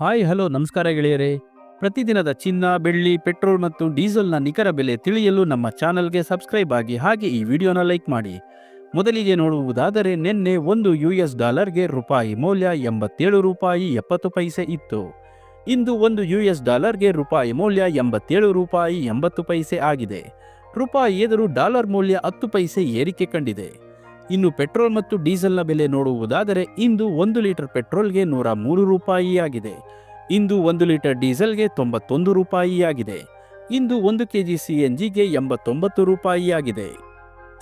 Hi, hello, ನಮಸ್ಕಾರ ಗೆಳೆಯರೇ. ಪ್ರತಿದಿನದ ಚಿನ್ನ, ಬೆಳ್ಳಿ, ಪೆಟ್ರೋಲ್ ಮತ್ತು ಡೀಸೆಲ್ನ ನಿಖರ ಬೆಲೆ ತಿಳಿಯಲು ನಮ್ಮ ಚಾನಲ್ಗೆ ಸಬ್ಸ್ಕ್ರೈಬ್ ಆಗಿ ಹಾಗೆ ಈ ವಿಡಿಯೋನ ಲೈಕ್ ಮಾಡಿ. ಮೊದಲಿಗೆ ನೋಡುವುದಾದರೆ ನಿನ್ನೆ ಒಂದು ಯು ಎಸ್ ಡಾಲರ್ಗೆ ರೂಪಾಯಿ ಮೌಲ್ಯ ಎಂಬತ್ತೇಳು ರೂಪಾಯಿ ಎಪ್ಪತ್ತು ಪೈಸೆ ಇತ್ತು. ಇಂದು ಒಂದು ಯು ಎಸ್ ಡಾಲರ್ಗೆ ರೂಪಾಯಿ ಮೌಲ್ಯ ಎಂಬತ್ತೇಳು ರೂಪಾಯಿ ಎಂಬತ್ತು ಪೈಸೆ ಆಗಿದೆ. ರೂಪಾಯಿ ಎದುರು ಡಾಲರ್ ಮೌಲ್ಯ ಹತ್ತು ಪೈಸೆ ಏರಿಕೆ ಕಂಡಿದೆ. ಇನ್ನು ಪೆಟ್ರೋಲ್ ಮತ್ತು ಡೀಸೆಲ್ನ ಬೆಲೆ ನೋಡುವುದಾದರೆ ಇಂದು ಒಂದು ಲೀಟರ್ ಪೆಟ್ರೋಲ್ಗೆ ನೂರ ಮೂರು ರೂಪಾಯಿಯಾಗಿದೆ. ಇಂದು ಒಂದು ಲೀಟರ್ ಡೀಸೆಲ್ಗೆ ತೊಂಬತ್ತೊಂದು ರೂಪಾಯಿಯಾಗಿದೆ. ಇಂದು ಒಂದು ಕೆಜಿ ಸಿ ಎನ್ ಜಿಗೆ ಎಂಬತ್ತೊಂಬತ್ತು ರೂಪಾಯಿಯಾಗಿದೆ.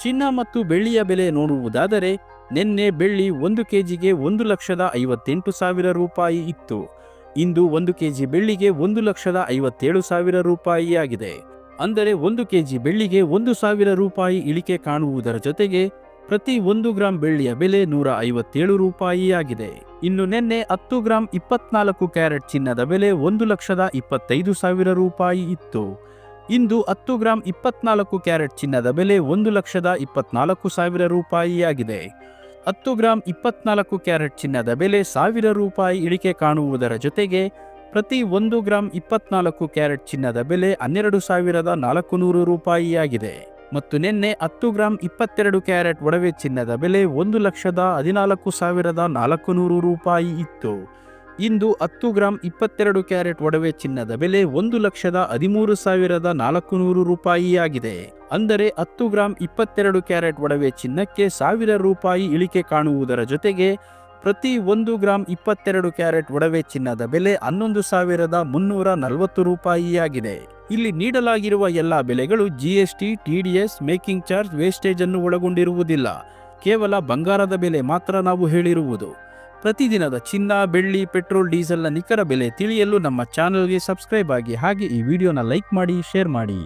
ಚಿನ್ನ ಮತ್ತು ಬೆಳ್ಳಿಯ ಬೆಲೆ ನೋಡುವುದಾದರೆ ನಿನ್ನೆ ಬೆಳ್ಳಿ ಒಂದು ಕೆಜಿಗೆ ಒಂದು ಲಕ್ಷದ ಐವತ್ತೆಂಟು ಸಾವಿರ ರೂಪಾಯಿ ಇತ್ತು. ಇಂದು ಒಂದು ಕೆಜಿ ಬೆಳ್ಳಿಗೆ ಒಂದು ಲಕ್ಷದ ಐವತ್ತೇಳು ಸಾವಿರ ರೂಪಾಯಿಯಾಗಿದೆ. ಅಂದರೆ ಒಂದು ಕೆಜಿ ಬೆಳ್ಳಿಗೆ ಒಂದು ಸಾವಿರ ರೂಪಾಯಿ ಇಳಿಕೆ ಕಾಣುವುದರ ಜೊತೆಗೆ ಪ್ರತಿ ಒಂದು ಗ್ರಾಂ ಬೆಳ್ಳಿಯ ಬೆಲೆ ನೂರ ಐವತ್ತೇಳು ರೂಪಾಯಿಯಾಗಿದೆ. ಇನ್ನು ನಿನ್ನೆ ಹತ್ತು ಗ್ರಾಂ ಇಪ್ಪತ್ನಾಲ್ಕು ಕ್ಯಾರೆಟ್ ಚಿನ್ನದ ಬೆಲೆ ಒಂದು ಲಕ್ಷದ ಇಪ್ಪತ್ತೈದು ಸಾವಿರ ರೂಪಾಯಿ ಇತ್ತು. ಇಂದು ಹತ್ತು ಗ್ರಾಂ ಇಪ್ಪತ್ನಾಲ್ಕು ಕ್ಯಾರೆಟ್ ಚಿನ್ನದ ಬೆಲೆ ಒಂದು ಲಕ್ಷದ ಇಪ್ಪತ್ನಾಲ್ಕು ಸಾವಿರ ರೂಪಾಯಿಯಾಗಿದೆ. ಹತ್ತು ಗ್ರಾಂ ಇಪ್ಪತ್ನಾಲ್ಕು ಕ್ಯಾರೆಟ್ ಚಿನ್ನದ ಬೆಲೆ ಸಾವಿರ ರೂಪಾಯಿ ಇಳಿಕೆ ಕಾಣುವುದರ ಜೊತೆಗೆ ಪ್ರತಿ ಒಂದು ಗ್ರಾಂ ಇಪ್ಪತ್ನಾಲ್ಕು ಕ್ಯಾರೆಟ್ ಚಿನ್ನದ ಬೆಲೆ ಹನ್ನೆರಡು ಸಾವಿರದ ನಾಲ್ಕು ನೂರು ರೂಪಾಯಿ ಆಗಿದೆ ಮತ್ತು ನಿನ್ನೆ ಹತ್ತು ಗ್ರಾಂ ಇಪ್ಪತ್ತೆರಡು ಕ್ಯಾರೆಟ್ ಒಡವೆ ಚಿನ್ನದ ಬೆಲೆ ಒಂದು ಲಕ್ಷದ ಹದಿನಾಲ್ಕು ಸಾವಿರದ ನಾಲ್ಕು ನೂರು ರೂಪಾಯಿ ಇತ್ತು. ಇಂದು ಹತ್ತು ಗ್ರಾಂ ಇಪ್ಪತ್ತೆರಡು ಕ್ಯಾರೆಟ್ ಒಡವೆ ಚಿನ್ನದ ಬೆಲೆ ಒಂದು ಲಕ್ಷದ ಹದಿಮೂರು ಸಾವಿರದ ನಾಲ್ಕು ನೂರು ರೂಪಾಯಿಯಾಗಿದೆ. ಅಂದರೆ ಹತ್ತು ಗ್ರಾಂ ಇಪ್ಪತ್ತೆರಡು ಕ್ಯಾರೆಟ್ ಒಡವೆ ಚಿನ್ನಕ್ಕೆ ಸಾವಿರ ರೂಪಾಯಿ ಇಳಿಕೆ ಕಾಣುವುದರ ಜೊತೆಗೆ ಪ್ರತಿ ಒಂದು ಗ್ರಾಂ ಇಪ್ಪತ್ತೆರಡು ಕ್ಯಾರೆಟ್ ಒಡವೆ ಚಿನ್ನದ ಬೆಲೆ ಹನ್ನೊಂದು ಸಾವಿರದ ಮುನ್ನೂರ ನಲವತ್ತು ರೂಪಾಯಿಯಾಗಿದೆ. ಇಲ್ಲಿ ನೀಡಲಾಗಿರುವ ಎಲ್ಲ ಬೆಲೆಗಳು GST TDS making charge wastage ಅನ್ನು ಒಳಗೊಂಡಿರುವುದಿಲ್ಲ. ಕೇವಲ ಬಂಗಾರದ ಬೆಲೆ ಮಾತ್ರ ನಾವು ಹೇಳಿರುವುದು. ಪ್ರತಿದಿನದ ಚಿನ್ನ, ಬೆಳ್ಳಿ, ಪೆಟ್ರೋಲ್, ಡೀಸೆಲ್ನ ನಿಖರ ಬೆಲೆ ತಿಳಿಯಲು ನಮ್ಮ ಚಾನಲ್ಗೆ ಸಬ್ಸ್ಕ್ರೈಬ್ ಆಗಿ ಹಾಗೆ ಈ ವಿಡಿಯೋನ ಲೈಕ್ ಮಾಡಿ, ಶೇರ್ ಮಾಡಿ.